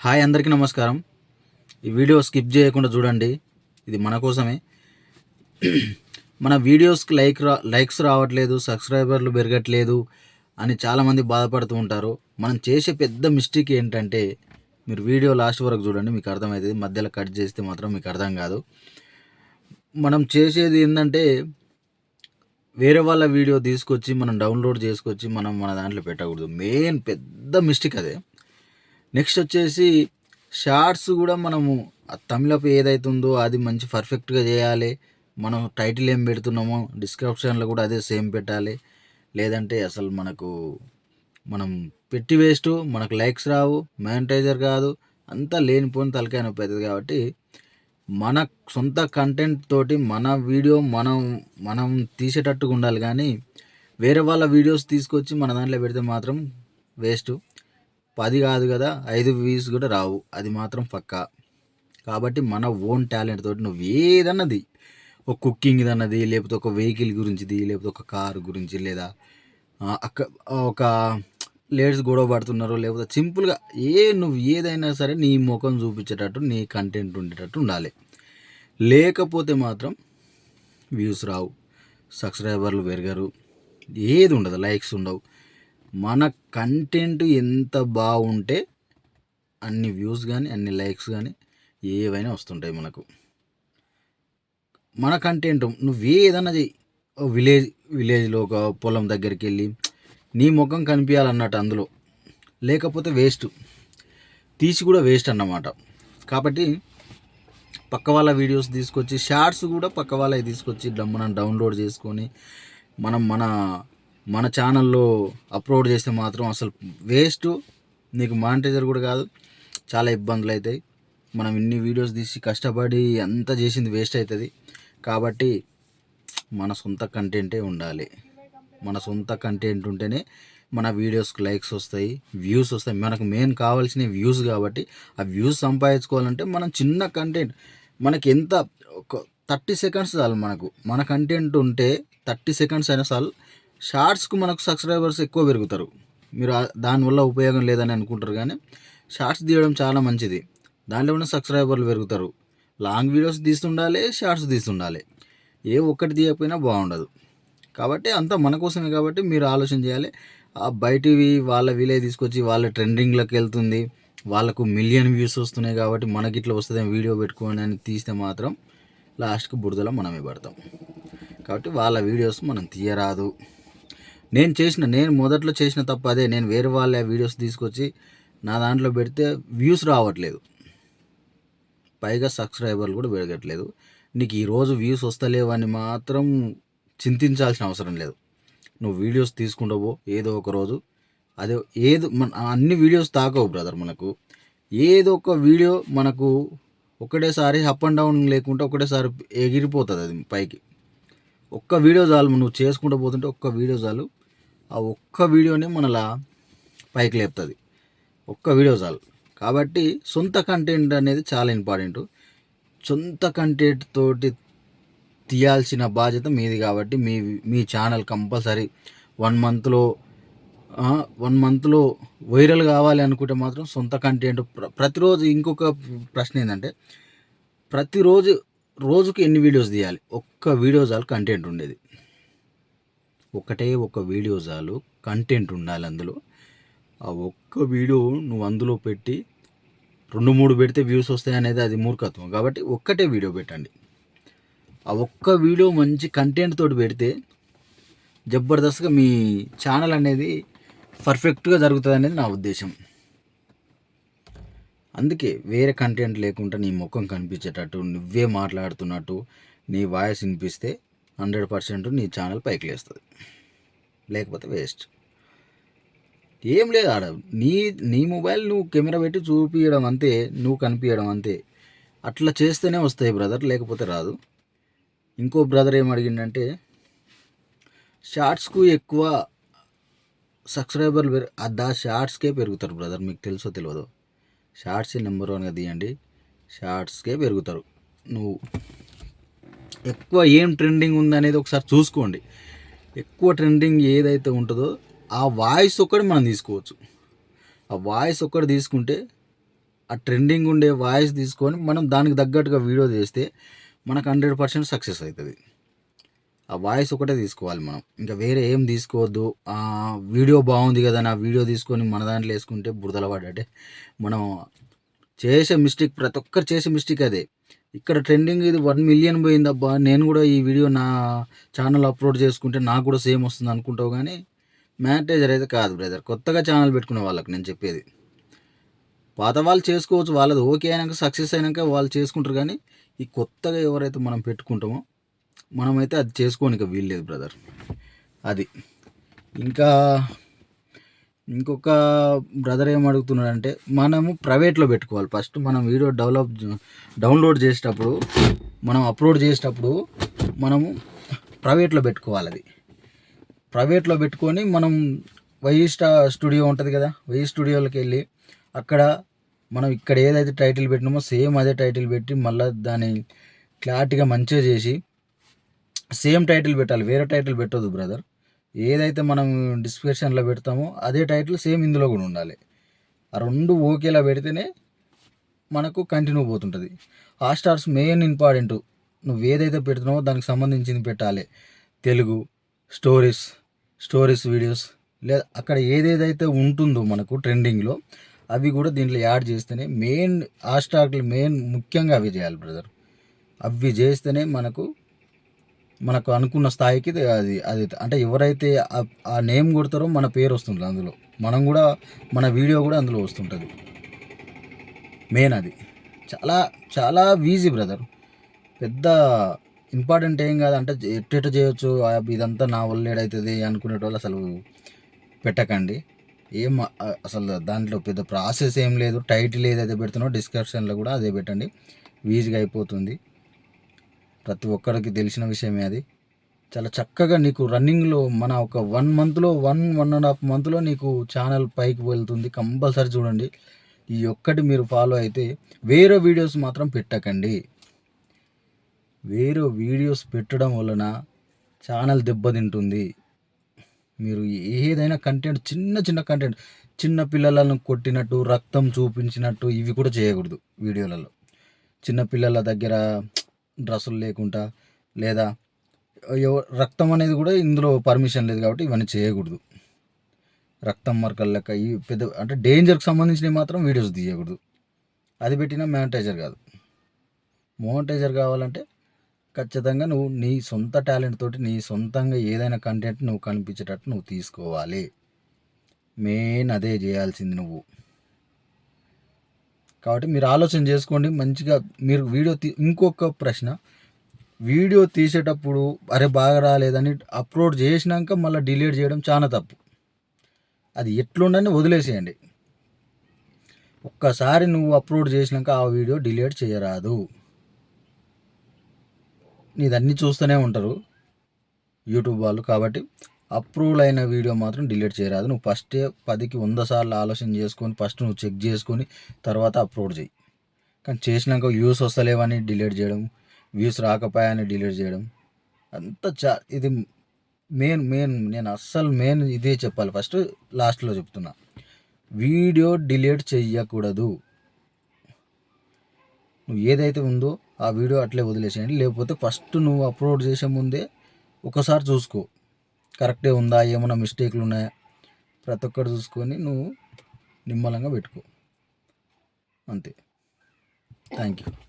Hi అందరికీ నమస్కారం. ఈ వీడియో స్కిప్ చేయకుండా చూడండి. ఇది మన కోసమే. మన వీడియోస్కి లైక్ రా లైక్స్ రావట్లేదు సబ్స్క్రైబర్లు పెరగట్లేదు అని చాలామంది బాధపడుతూ ఉంటారు. మనం చేసే పెద్ద మిస్టేక్ ఏంటంటే మీరు వీడియో లాస్ట్ వరకు చూడండి మీకు అర్థమవుతుంది మధ్యలో కట్ చేస్తే మాత్రం మీకు అర్థం కాదు. మనం చేసేది ఏంటంటే వేరే వాళ్ళ వీడియో తీసుకొచ్చి మనం డౌన్లోడ్ చేసుకొచ్చి మనం మన దాంట్లో పెట్టకూడదు. మెయిన్ పెద్ద మిస్టేక్ అదే. నెక్స్ట్ వచ్చేసి షార్ట్స్ కూడా మనము ఆ తమిళపు ఏదైతుందో అది మంచి పర్ఫెక్ట్గా చేయాలి. మనం టైటిల్ ఏం పెడుతున్నామో డిస్క్రిప్షన్లో కూడా అదే సేమ్ పెట్టాలి. లేదంటే అసలు మనకు మనం పెట్టి వేస్ట్ మనకు లైక్స్ రావు మానిటైజర్ కాదు అంతా లేనిపోయిన తలకాయ నొప్పి అవుతుంది కాబట్టి మన సొంత కంటెంట్ తోటి మన వీడియో మనం మనం తీసేటట్టుగా ఉండాలి. కానీ వేరే వాళ్ళ వీడియోస్ తీసుకొచ్చి మన దాంట్లో పెడితే మాత్రం వేస్ట్. పది కాదు కదా ఐదు వ్యూస్ కూడా రావు. అది మాత్రం పక్కా. కాబట్టి మన ఓన్ టాలెంట్ తోటి నువ్వు ఏదన్నది ఒక కుకింగ్ అన్నది లేకపోతే ఒక వెహికల్ గురించిది లేకపోతే ఒక కారు గురించి లేదా అక్క ఒక లేడీస్ గొడవ పడుతున్నారు లేకపోతే సింపుల్గా ఏ నువ్వు ఏదైనా సరే నీ ముఖం చూపించేటట్టు నీ కంటెంట్ ఉండేటట్టు ఉండాలి. లేకపోతే మాత్రం వ్యూస్ రావు. సబ్స్క్రైబర్లు పెరగరు. ఏది ఉండదు లైక్స్ ఉండవు. మన కంటెంట్ ఎంత బాగుంటే అన్ని వ్యూస్ కానీ అన్ని లైక్స్ కానీ ఏవైనా వస్తుంటాయి మనకు. మన కంటెంట్ నువ్వు ఏదన్నా చెయ్యి ఓ విలేజ్ విలేజ్లో ఒక పొలం దగ్గరికి వెళ్ళి నీ ముఖం కనిపించాలన్నట్టు అందులో. లేకపోతే వేస్ట్ తీసి కూడా వేస్ట్ అన్నమాట. కాబట్టి పక్క వాళ్ళ వీడియోస్ తీసుకొచ్చి షార్ట్స్ కూడా పక్క వాళ్ళవి తీసుకొచ్చి మనం డౌన్లోడ్ చేసుకొని మనం మన మన ఛానల్లో అప్లోడ్ చేస్తే మాత్రం అసలు వేస్ట్ నీకు మానిటైజర్ కూడా కాదు. చాలా ఇబ్బందులు అవుతాయి. మనం ఇన్ని వీడియోస్ తీసి కష్టపడి అంతా చేసింది వేస్ట్ అవుతుంది. కాబట్టి మన సొంత కంటెంటే ఉండాలి. మన సొంత కంటెంట్ ఉంటేనే మన వీడియోస్కి లైక్స్ వస్తాయి వ్యూస్ వస్తాయి. మనకు మెయిన్ కావాల్సిన వ్యూస్ కాబట్టి ఆ వ్యూస్ సంపాదించుకోవాలంటే మనం చిన్న కంటెంట్ మనకి ఎంత ఒక థర్టీ సెకండ్స్ చాలు మనకు. మన కంటెంట్ ఉంటే థర్టీ సెకండ్స్ అయినా చాలు షార్ట్స్కు మనకు సబ్స్క్రైబర్స్ ఎక్కువ పెరుగుతారు. మీరు దానివల్ల ఉపయోగం లేదని అనుకుంటారు కానీ షార్ట్స్ తీయడం చాలా మంచిది. దాంట్లో ఉన్న సబ్స్క్రైబర్లు పెరుగుతారు. లాంగ్ వీడియోస్ తీస్తుండాలి షార్ట్స్ తీస్తుండాలి. ఏ ఒక్కటి తీయకపోయినా బాగుండదు. కాబట్టి అంతా మన కోసమే కాబట్టి మీరు ఆలోచన చేయాలి. ఆ బయటివి వాళ్ళ వీలే తీసుకొచ్చి వాళ్ళ ట్రెండింగ్లోకి వెళ్తుంది. వాళ్ళకు మిలియన్ వ్యూస్ వస్తున్నాయి కాబట్టి మనకి ఇట్లా వస్తుంది వీడియో పెట్టుకోండి అని తీస్తే మాత్రం లాస్ట్కి బురదలో మనమే పడతాం కాబట్టి వాళ్ళ వీడియోస్ మనం తీయరాదు. నేను చేసిన నేను మొదట్లో చేసిన తప్ప అదే. నేను వేరే వాళ్ళ వీడియోస్ తీసుకొచ్చి నా దాంట్లో పెడితే వ్యూస్ రావట్లేదు. పైగా సబ్స్క్రైబర్లు కూడా పెరగట్లేదు. నీకు ఈరోజు వ్యూస్ వస్తలేవని అని మాత్రం చింతించాల్సిన అవసరం లేదు. నువ్వు వీడియోస్ తీసుకుంటావో ఏదో ఒక రోజు. అదే ఏదో మన అన్ని వీడియోస్ తాకవు బ్రదర్ మనకు. ఏదో ఒక వీడియో మనకు ఒకటేసారి అప్ అండ్ డౌన్ లేకుండా ఒకటేసారి ఎగిరిపోతుంది అది పైకి. ఒక్క వీడియో చాలు నువ్వు చేసుకుంటూ పోతుంటే ఒక్క వీడియో చాలు. ఆ ఒక్క వీడియోనే మనలా పైకి లేపుతుంది. ఒక్క వీడియో చాలు. కాబట్టి సొంత కంటెంట్ అనేది చాలా ఇంపార్టెంట్ సొంత కంటెంట్ తోటి తీయాల్సిన బాధ్యత మీది కాబట్టి మీ మీ ఛానల్ కంపల్సరీ వన్ మంత్లో వన్ మంత్లో వైరల్ కావాలి అనుకుంటే మాత్రం సొంత కంటెంట్ ప్ర- ప్రతిరోజు ఇంకొక ప్రశ్న ఏంటంటే ప్రతిరోజు రోజుకి ఎన్ని వీడియోస్ తీయాలి? ఒక్క వీడియో చాలు కంటెంట్ ఉండేది. ఒకటే ఒక వీడియో చాలు. కంటెంట్ ఉండాలి అందులో. ఆ ఒక్క వీడియో నువ్వు అందులో పెట్టి రెండు మూడు పెడితే వ్యూస్ వస్తాయి అనేది అది మూర్ఖత్వం. కాబట్టి ఒక్కటే వీడియో పెట్టండి. ఆ ఒక్క వీడియో మంచి కంటెంట్ తోటి పెడితే జబర్దస్త్గా మీ ఛానల్ అనేది పర్ఫెక్ట్గా జరుగుతుంది అనేది నా ఉద్దేశం. అందుకే వేరే కంటెంట్ లేకుండా నీ ముఖం కనిపించేటట్టు నువ్వే మాట్లాడుతున్నట్టు నీ వాయిస్ వినిపిస్తే హండ్రెడ్ పర్సెంట్ నీ ఛానల్ పైకి లేస్తుంది లేకపోతే వేస్ట్. ఏం లేదు ఆడ. నీ నీ మొబైల్ నువ్వు కెమెరా పెట్టి చూపించడం అంతే నువ్వు కనిపించడం అంతే. అట్లా చేస్తేనే వస్తాయి బ్రదర్ లేకపోతే రాదు. ఇంకో బ్రదర్ ఏం అడిగిండంటే షార్ట్స్కు ఎక్కువ సబ్స్క్రైబర్లు పెరు ఆ షార్ట్స్కే పెరుగుతారు బ్రదర్ మీకు తెలుసో తెలియదు షార్ట్స్ నెంబర్ వన్గా తీయండి షార్ట్స్కే పెరుగుతారు. నువ్వు ఎక్కువ ఏం ట్రెండింగ్ ఉందనేది ఒకసారి చూసుకోండి. ఎక్కువ ట్రెండింగ్ ఏదైతే ఉంటుందో ఆ వాయిస్ ఒక్కటి మనం తీసుకోవచ్చు. ఆ వాయిస్ ఒక్కటి తీసుకుంటే ఆ ట్రెండింగ్ ఉండే వాయిస్ తీసుకొని మనం దానికి తగ్గట్టుగా వీడియో చేస్తే మనకు హండ్రెడ్ పర్సెంట్ సక్సెస్ అవుతుంది. ఆ వాయిస్ ఒకటే తీసుకోవాలి మనం. ఇంకా వేరే ఏం తీసుకోవద్దు. వీడియో బాగుంది కదా నా వీడియో తీసుకొని మన దాంట్లో వేసుకుంటే బురదల పడ్డట్టే మనం చేసే మిస్టేక్ ప్రతి ఒక్కరు చేసే మిస్టేక్ అదే. ఇక్కడ ట్రెండింగ్ ఇది వన్ మిలియన్ పోయిందబ్బా. నేను కూడా ఈ వీడియో నా ఛానల్ అప్లోడ్ చేసుకుంటే నాకు కూడా సేమ్ వస్తుంది అనుకుంటావు కానీ మేనేజర్ అయితే కాదు బ్రదర్. కొత్తగా ఛానల్ పెట్టుకునే వాళ్ళకి నేను చెప్పేది. పాత వాళ్ళు చేసుకోవచ్చు వాళ్ళది ఓకే అయినాక సక్సెస్ అయినాక వాళ్ళు చేసుకుంటారు కానీ ఈ కొత్తగా ఎవరైతే మనం పెట్టుకుంటామో మనమైతే అది చేసుకోనిక వీల్లేదు బ్రదర్. అది. ఇంకా ఇంకొక బ్రదర్ ఏం అడుగుతున్నాడంటే మనము ప్రైవేట్లో పెట్టుకోవాలి. ఫస్ట్ మనం వీడియో డెవలప్ డౌన్లోడ్ చేసేటప్పుడు మనం అప్లోడ్ చేసేటప్పుడు మనము ప్రైవేట్లో పెట్టుకోవాలి అది. ప్రైవేట్లో పెట్టుకొని మనం వై స్టూడియో ఉంటుంది కదా వై స్టూడియోలోకి వెళ్ళి అక్కడ మనం ఇక్కడ ఏదైతే టైటిల్ పెట్టినామో సేమ్ అదే టైటిల్ పెట్టి మళ్ళీ దాన్ని క్లారిటీగా మంచిగా చేసి సేమ్ టైటిల్ పెట్టాలి. వేరే టైటిల్ పెట్టొద్దు బ్రదర్. ఏదైతే మనం డిస్క్రిప్షన్లో పెడతామో అదే టైటిల్ సేమ్ ఇందులో కూడా ఉండాలి. ఆ రెండు ఓకేలా పెడితేనే మనకు కంటిన్యూ పోతుంటుంది. Hotstars main important. నువ్వు ఏదైతే పెడుతున్నావో దానికి సంబంధించింది పెట్టాలి. తెలుగు స్టోరీస్ స్టోరీస్ వీడియోస్ లేదా అక్కడ ఏదేదైతే ఉంటుందో మనకు ట్రెండింగ్లో అవి కూడా దీంట్లో యాడ్ చేస్తేనే మెయిన్ హాట్స్టార్లు మెయిన్ ముఖ్యంగా అవి చేయాలి బ్రదర్. అవి చేస్తేనే మనకు మనకు అనుకున్న స్థాయికి అది అది అంటే ఎవరైతే ఆ నేమ్ కొడతారో మన పేరు వస్తుంది అందులో. మనం కూడా మన వీడియో కూడా అందులో వస్తుంటుంది. మెయిన్ అది. చాలా చాలా ఈజీ బ్రదర్ పెద్ద ఇంపార్టెంట్ ఏం కాదు అంటే ఎట్టెట చేయొచ్చు ఇదంతా నా వల్ల ఏడవుతుంది అనుకునేటోళ్ళు అసలు పెట్టకండి. ఏం అసలు దాంట్లో పెద్ద ప్రాసెస్ ఏం లేదు టైటిల్ ఏదైతే పెడుతున్నో డిస్క్రిప్షన్లో కూడా అదే పెట్టండి. ఈజీగా అయిపోతుంది. ప్రతి ఒక్కరికి తెలిసిన విషయమే అది. చాలా చక్కగా నీకు రన్నింగ్లో మన ఒక వన్ మంత్లో వన్ వన్ అండ్ హాఫ్ మంత్లో నీకు ఛానల్ పైకి వెళ్తుంది. కంపల్సరీ చూడండి. ఈ ఒక్కటి మీరు ఫాలో అయితే వేరే వీడియోస్ మాత్రం పెట్టకండి. వేరే వీడియోస్ పెట్టడం వలన ఛానల్ దెబ్బతింటుంది. మీరు ఏదైనా కంటెంట్ చిన్న చిన్న కంటెంట్ చిన్న పిల్లలను కొట్టినట్టు రక్తం చూపించినట్టు ఇవి కూడా చేయకూడదు వీడియోలలో. చిన్న పిల్లల దగ్గర డ్రెస్సులు లేకుండా లేదా రక్తం అనేది కూడా ఇందులో పర్మిషన్ లేదు కాబట్టి ఇవన్నీ చేయకూడదు. రక్తం మరకలు లెక్క ఈ పెద్ద అంటే డేంజర్కి సంబంధించినవి మాత్రం వీడియోస్ తీయకూడదు. అది పెట్టిన మానిటైజర్ కాదు. మోనిటైజర్ కావాలంటే ఖచ్చితంగా నువ్వు నీ సొంత టాలెంట్ తోటి నీ సొంతంగా ఏదైనా కంటెంట్ నువ్వు కనిపించేటట్టు నువ్వు తీసుకోవాలి. మెయిన్ అదే చేయాల్సింది నువ్వు. కాబట్టి మీరు ఆలోచన చేసుకోండి మంచిగా మీరు వీడియో తీ ఇంకొక ప్రశ్న. వీడియో తీసేటప్పుడు అరే బాగా రాలేదని అప్లోడ్ చేసినాక మళ్ళీ డిలీట్ చేయడం చాలా తప్పు. అది ఎట్లుండని వదిలేసేయండి. ఒక్కసారి నువ్వు అప్లోడ్ చేసినాక ఆ వీడియో డిలీట్ చేయరాదు. నీదన్నీ చూస్తూనే ఉంటారు యూట్యూబ్ వాళ్ళు కాబట్టి అప్రూవల్ అయిన వీడియో మాత్రం డిలీట్ చేయరాదు. నువ్వు ఫస్టే పదికి వంద సార్లు ఆలోచన చేసుకొని ఫస్ట్ నువ్వు చెక్ చేసుకొని తర్వాత అప్లోడ్ చేయి. కానీ చేసినాక వ్యూస్ వస్తలేవని డిలీట్ చేయడం వ్యూస్ రాకపోయాని డిలీట్ చేయడం అంత చా ఇది మెయిన్ మెయిన్ నేను అస్సలు మెయిన్ ఇదే చెప్పాలి. ఫస్ట్ లాస్ట్లో చెప్తున్నా. వీడియో డిలీట్ చెయ్యకూడదు. నువ్వు ఏదైతే ఉందో ఆ వీడియో అట్లే వదిలేసేయండి. లేకపోతే ఫస్ట్ నువ్వు అప్లోడ్ చేసే ముందే ఒకసారి చూసుకో. కరెక్టే ఉందా? ఏమైనా మిస్టేక్లు ఉన్నాయా ప్రతి ఒక్కటి చూసుకొని నువ్వు నిమ్మలంగా పెట్టుకో. అంతే. Thank you.